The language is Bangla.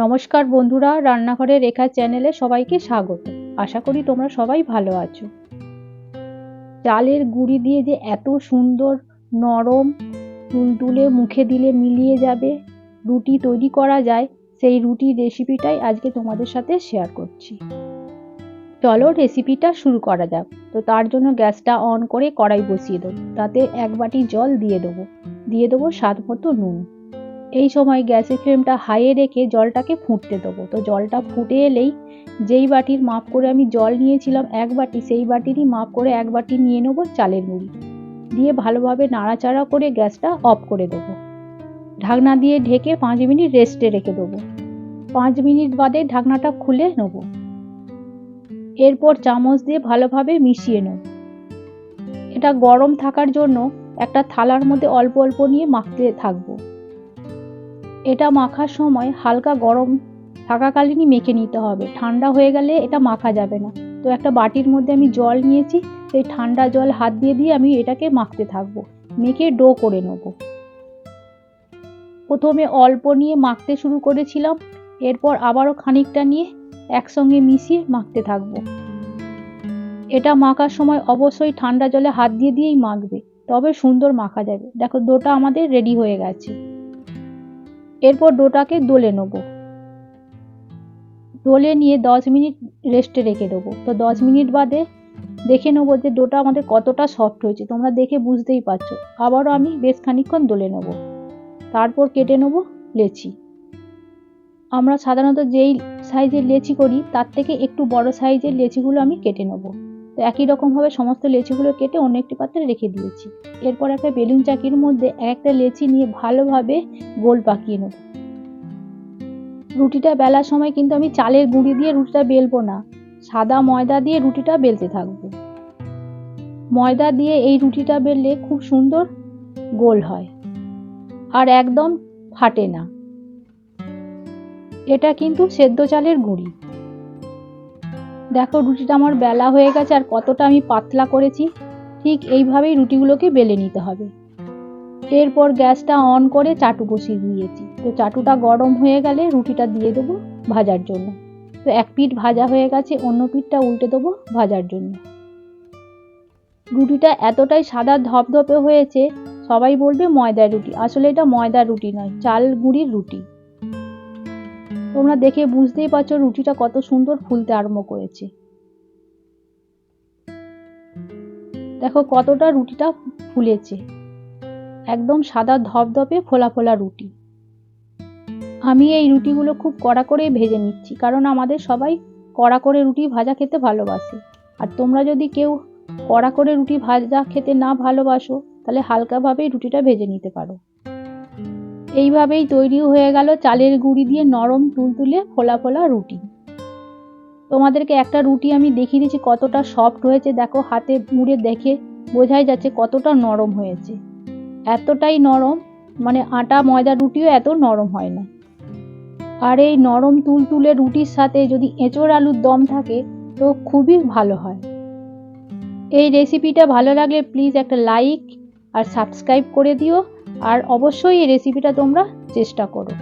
নমস্কার বন্ধুরা রান্নাঘরে রেখা চ্যানেলে সবাইকে স্বাগত। আশা করি তোমরা সবাই ভালো আছো। চালের গুঁড়ি দিয়ে যে এত সুন্দর নরম তুলতুলে মুখে দিলে মিলিয়ে যাবে, রুটি তৈরি করা যায়, সেই রুটির রেসিপিটাই আজকে তোমাদের সাথে শেয়ার করছি। চলো রেসিপিটা শুরু করা যাক। তো তার জন্য গ্যাসটা অন করে কড়াই বসিয়ে দেবো। তাতে এক বাটি জল দিয়ে দেবো। দিয়ে দেবো স্বাদ মতো নুন। এই সময় গ্যাসের ফ্লেমটা হাইয়ে রেখে জলটাকে ফুটতে দেবো। তো জলটা ফুটে এলেই যেই বাটির মাপ করে আমি জল নিয়েছিলাম এক বাটি, সেই বাটিরই মাপ করে এক বাটি নিয়ে নেব চালের গুঁড়ি। দিয়ে ভালোভাবে নাড়াচাড়া করে গ্যাসটা অফ করে দেবো। ঢাকনা দিয়ে ঢেকে পাঁচ মিনিট রেস্টে রেখে দেবো। পাঁচ মিনিট বাদে ঢাকনাটা খুলে নেব। এরপর চামচ দিয়ে ভালোভাবে মিশিয়ে নেব। এটা গরম থাকার জন্য একটা থালার মধ্যে অল্প অল্প নিয়ে মাখতে থাকব। এটা মাখার সময় হালকা গরম থাকাকালীনই মেখে নিতে হবে। ঠান্ডা হয়ে গেলে এটা মাখা যাবে না। তো একটা বাটির মধ্যে আমি জল নিয়েছি, সেই ঠান্ডা জল হাত দিয়ে দিয়ে আমি এটাকে মাখতে থাকব। মেখে ডো করে নেব। প্রথমে অল্প নিয়ে মাখতে শুরু করেছিলাম, এরপর আবারও খানিকটা নিয়ে একসঙ্গে মিশিয়ে মাখতে থাকব। এটা মাখার সময় অবশ্যই ঠান্ডা জলে হাত দিয়ে দিয়েই মাখবে, তবে সুন্দর মাখা যাবে। দেখো, ডোটা আমাদের রেডি হয়ে গেছে। এরপর ডোটাকে দোলে নেব। দোলে নিয়ে দশ মিনিট রেস্টে রেখে দেবো। তো দশ মিনিট বাদে দেখে নেব যে ডোটা আমাদের কতটা সফট হয়েছে। তোমরা দেখে বুঝতেই পারছ। আবারও আমি বেশ খানিক্ষণ দোলে নেব। তারপর কেটে নেব লেচি। আমরা সাধারণত যেই সাইজের লেচি করি, তার থেকে একটু বড় সাইজের লেচিগুলো আমি কেটে নেব। তো একই রকমভাবে সমস্ত লেচিগুলো কেটে অন্য একটি পাত্রে রেখে দিয়েছি। এরপর একটা বেলুন চাকির মধ্যে একটা লেচি নিয়ে ভালোভাবে গোল পাকিয়ে নেব। রুটিটা বেলার সময় কিন্তু আমি চালের গুঁড়ি দিয়ে রুটিটা বেলবো না, সাদা ময়দা দিয়ে রুটিটা বেলতে থাকব। ময়দা দিয়ে এই রুটিটা বেললে খুব সুন্দর গোল হয় আর একদম ফাটে না। এটা কিন্তু সেদ্ধ চালের গুঁড়ি। দেখো রুটিটা আমার বেলা হয়ে গেছে আর কতটা আমি পাতলা করেছি, ঠিক এইভাবেই রুটিগুলোকে বেলে নিতে হবে। এরপর গ্যাসটা অন করে চাটু বসিয়ে দিয়েছি। তো চাটুটা গরম হয়ে গেলে রুটিটা দিয়ে দেবো ভাজার জন্য। তো এক পিঠ ভাজা হয়ে গেছে, অন্য পিঠটা উল্টে দেবো ভাজার জন্য। রুটিটা এতটাই সাদা ধপধপে হয়েছে, সবাই বলবে ময়দার রুটি। আসলে এটা ময়দার রুটি নয়, চাল গুঁড়ির রুটি। তোমরা দেখে বুঝতেই পারছ রুটিটা কত সুন্দর ফুলতে আরম্ভ করেছে। দেখো কতটা রুটিটা ফুলেছে। একদম সাদা ধপধপে ফোলা ফোলা রুটি। আমি এই রুটিগুলো খুব কড়া করে ভেজে নিচ্ছি, কারণ আমাদের সবাই কড়া করে রুটি ভাজা খেতে ভালোবাসে। আর তোমরা যদি কেউ কড়া করে রুটি ভাজা খেতে না ভালোবাসো, তাহলে হালকাভাবেই রুটিটা ভেজে নিতে পারো। এইভাবেই তৈরি হয়ে গেল চালের গুঁড়ি দিয়ে নরম তুলতুলে ফোলা ফোলা রুটি। তোমাদেরকে একটা রুটি আমি দেখিয়ে দিচ্ছি কতটা সফট হয়েছে। দেখো, হাতে মুড়ে দেখে বোঝাই যাচ্ছে কতটা নরম হয়েছে। এতটাই নরম মানে আটা, ময়দা রুটিও এত নরম হয় না। আর এই নরম তুলতুলে রুটির সাথে যদি এঁচোড় আলুর দম থাকে, তো খুবই ভালো হয়। এই রেসিপিটা ভালো লাগলে প্লিজ একটা লাইক আর সাবস্ক্রাইব করে দিও। আর অবশ্যই এই রেসিপিটা তোমরা চেষ্টা করো।